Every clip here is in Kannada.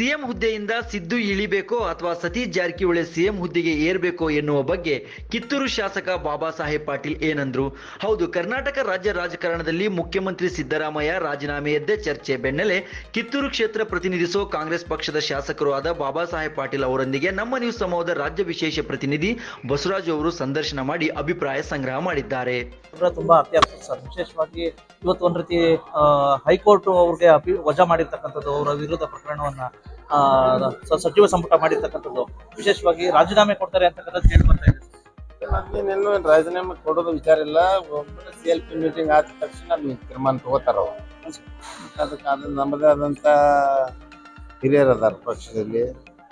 ಸಿಎಂ ಹುದ್ದೆಯಿಂದ ಸಿದ್ದು ಇಳಿಬೇಕೋ ಅಥವಾ ಸತೀಶ್ ಜಾರಕಿಹೊಳಿ ಸಿಎಂ ಹುದ್ದೆಗೆ ಏರ್ಬೇಕೋ ಎನ್ನುವ ಬಗ್ಗೆ ಕಿತ್ತೂರು ಶಾಸಕ ಬಾಬಾ ಸಾಹೇಬ್ ಪಾಟೀಲ್ ಏನಂದ್ರು? ಹೌದು, ಕರ್ನಾಟಕ ರಾಜ್ಯ ರಾಜಕಾರಣದಲ್ಲಿ ಮುಖ್ಯಮಂತ್ರಿ ಸಿದ್ದರಾಮಯ್ಯ ರಾಜೀನಾಮೆಯದ್ದೇ ಚರ್ಚೆ ಬೆನ್ನಲ್ಲೇ ಕಿತ್ತೂರು ಕ್ಷೇತ್ರ ಪ್ರತಿನಿಧಿಸೋ ಕಾಂಗ್ರೆಸ್ ಪಕ್ಷದ ಶಾಸಕರು ಆದ ಬಾಬಾ ಸಾಹೇಬ್ ಪಾಟೀಲ್ ಅವರೊಂದಿಗೆ ನಮ್ಮ ನ್ಯೂಸ್ ಸಮೂಹದ ರಾಜ್ಯ ವಿಶೇಷ ಪ್ರತಿನಿಧಿ ಬಸವರಾಜ್ ಅವರು ಸಂದರ್ಶನ ಮಾಡಿ ಅಭಿಪ್ರಾಯ ಸಂಗ್ರಹ ಮಾಡಿದ್ದಾರೆ. ತುಂಬಾ ಇವತ್ತು ಒಂದು ರೀತಿ ಹೈಕೋರ್ಟ್ ಅವ್ರಿಗೆ ವಜಾ ಮಾಡಿರ್ತಕ್ಕಂಥದ್ದು ಅವರ ವಿರುದ್ಧ ಪ್ರಕರಣವನ್ನ ಸಚಿವ ಸಂಪುಟ ಮಾಡಿರ್ತಕ್ಕಂಥದ್ದು. ವಿಶೇಷವಾಗಿ ರಾಜೀನಾಮೆ ಕೊಡ್ತಾರೆ ಅಂತಕ್ಕಂಥದ್ದು ಕೇಳಿ ಬರ್ತಾ ಇದೆ. ಇನ್ನೇನು ರಾಜೀನಾಮೆ ಕೊಡೋದು ವಿಚಾರ ಇಲ್ಲ. ಸಿ ಎಲ್ ಪಿ ಮೀಟಿಂಗ್ ಆದ ತಕ್ಷಣ ತೀರ್ಮಾನ ತಗೋತಾರ ಅದಕ್ಕೆ ಅದು ನಮ್ಮದೇ ಆದಂಥ ಹಿರಿಯರು ಅದಾರ ಪಕ್ಷದಲ್ಲಿ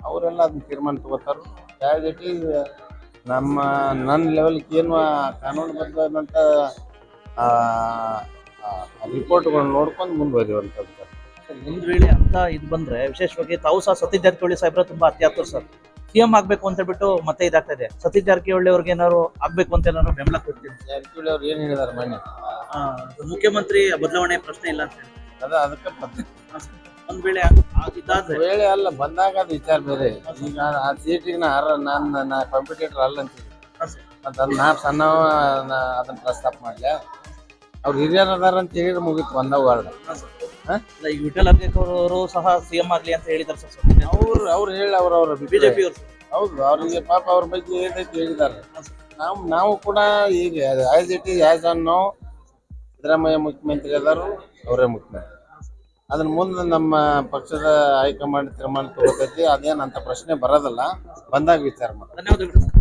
ಅವರೆಲ್ಲ ಅದನ್ನ ತೀರ್ಮಾನ ತಗೋತಾರ. ಈಸ್ ನಮ್ಮ ನನ್ನ ಲೆವೆಲ್ಗೆ ಏನು ಕಾನೂನುಬದ್ಧವಾದಂಥ ರಿಪೋರ್ಟ್ಗಳನ್ನ ನೋಡ್ಕೊಂಡು ಮುಂದುವರಿಯುವಂಥದ್ದು ಒಂದ್ ವೇಳೆ ಅಂತ ಇದು ಬಂದ್ರೆ ವಿಶೇಷವಾಗಿ ತಾವು ಸಹ ಸತೀಶ್ ಜಾರಕಿಹೊಳಿ ಸಾಹೇಬ್ರ ತುಂಬಾ ಅತ್ಯಾತುರ ಸರ್. ಸಿಎಂ ಆಗ್ಬೇಕು ಅಂತ ಹೇಳ್ಬಿಟ್ಟು ಮತ್ತೆ ಇದಾಗ್ತಾ ಇದೆ. ಸತೀಶ್ ಜಾರಕಿಹೊಳಿ ಅವ್ರಿಗೆ ಏನಾದ್ರು ಆಗ್ಬೇಕು ಅಂತ ಏನಾದ್ರು ಬೆಂಬಲ ಕೊಡ್ತೀನಿ ಜಾರಕಿಹೊಳಿ ಅವ್ರು ಏನು ಹೇಳಿದಾರೆ ಮೊನ್ನೆ ಆ, ಮುಖ್ಯಮಂತ್ರಿ ಬದಲಾವಣೆ ಪ್ರಶ್ನೆ ಇಲ್ಲ ಅಂತ ಹೇಳಿ. ಅದ ಅದಕ್ಕೆ ಒಂದ್ ವೇಳೆ ಇದಾದ್ರೆ ವೇಳೆ ಅಲ್ಲ ಬಂದಾಗ ಅದು ವಿಚಾರ ಬೇರೆ. ಈಗ ಆ ಸೀಟಿಗೆ ನಾ ಅರ ನಾನು ನಾ ಕಾಂಪಿಟೇಟರ್ ಅಲ್ಲ ಅಂತ ಮತ್ತೆ ಅದು ನಾ ಸಣ್ಣವ ನಾ ಅದನ್ನ ಪ್ರಸ್ತಾಪ ಮಾಡ್ಲೆ? ಅವ್ರು ಹಿರಿಯರ್ ಅದಾರ ಅಂತ ಹೇಳಿದ್ರೆ ಮುಗೀತು ಬಂದಾಗ ವಾರ್ಡ್ ಈ ವಿಠಲ್ ಅವರು ಸಹ ಸಿಎಂ ಆಗ್ಲಿ ಅಂತ ಹೇಳಿದಾರೆ ಸರ್ ಅವ್ರು ಅವ್ರು ಹೇಳಿ ಅವ್ರ ಅವ್ರ ಬಿಜೆಪಿ ಅವರು ಹೌದು ಅವ್ರಿಗೆ ಪಾಪ ಅವ್ರ ಬಗ್ಗೆ ಏನೈತಿ ಹೇಳಿದ್ದಾರೆ. ನಾವು ನಾವು ಕೂಡ ಈಗ as it is as an no Siddaramaiah ಮುಖ್ಯಮಂತ್ರಿ ಅದಾರು ಅವರೇ ಮುಖ್ಯಮಂತ್ರಿ ಅದನ್ನ ಮುಂದೆ ನಮ್ಮ ಪಕ್ಷದ ಹೈಕಮಾಂಡ್ ತೀರ್ಮಾನ ತಗೋತೈತಿ ಅದೇನಂತ ಪ್ರಶ್ನೆ ಬರೋದಿಲ್ಲ. ಬಂದಾಗ ವಿಚಾರ ಮಾಡಿ ಧನ್ಯವಾದಗಳು